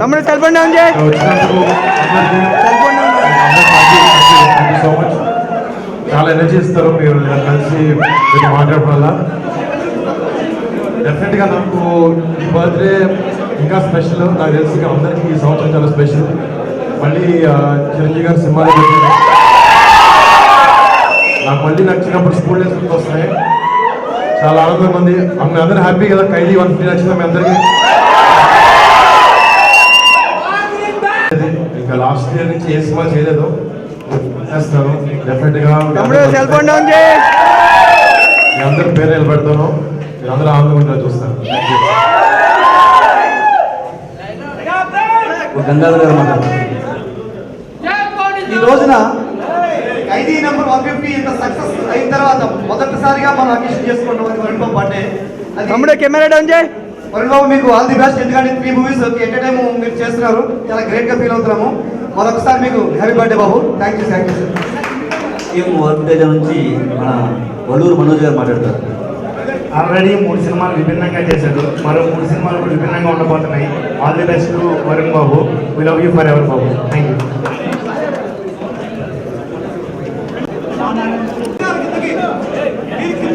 తమ్ముడు cell phone down చేయి. Cell phone so much చాలా ఎనర్జీ ఇస్తారు మీరు కలిసి మీరు మాట్లాడడం వల్ల డెఫినెట్గా నాకు ఈ బర్త్డే ఇంకా స్పెషల్ నాకు తెలిసి అందరికీ ఈ సంవత్సరం చాలా స్పెషల్ మళ్ళీ చిరంజీవి గారి సినిమాలు నాకు మళ్ళీ నాకు చిన్నప్పుడు స్కూల్ డేస్ వస్తున్నాయి చాలా ఆనందంగా ఉంది. మీ అందరూ హ్యాపీ కదా? ఖైదీ వన్ ఫిఫ్టీ నచ్చిందా మీ అందరికీ. ఇంకా లాస్ట్ ఇయర్ నుంచి ఏ సినిమా చేయలేదు. చేస్తాను. డెఫినెట్గా మీ అందరూ సెల్ ఫోన్ డౌన్ చేయి. మీ అందరి పేరు నిలబెడతాను. మీరు అందరూ ఆనందంగా ఉండేలా చూస్తాను. గంగాధర్ గారు మాట్లాడతారు. ఈ రోజున ఖైదీ నెంబర్ వన్ ఫిఫ్టీ ఇంత సక్సెస్ అయిన తర్వాత మొదటిసారిగా మనం అకేషన్ చేసుకుంటాం వరుణ్ బాబు అది కెమెరా డౌన్ చేయి. వరుణ్ బాబు మీకు ఆల్ ది బెస్ట్. ఎందుకంటే త్రీ మూవీస్ ఎట్ టైమ్ మీరు చేస్తున్నారు. చాలా గ్రేట్గా ఫీల్ అవుతున్నాము. మరొకసారి మీకు happy birthday Babu. Thank you thank you sir నుంచి మన వల్లూరు మనోజ్ గారు మాట్లాడతారు. ఆల్రెడీ మూడు సినిమాలు విభిన్నంగా చేశాడు. మరో మూడు సినిమాలు కూడా విభిన్నంగా ఉండబోతున్నాయి. ఆల్ ది బెస్ట్ వరుణ్ బాబు. We love you for ever Babu. Thank you aqui. Vira aqui.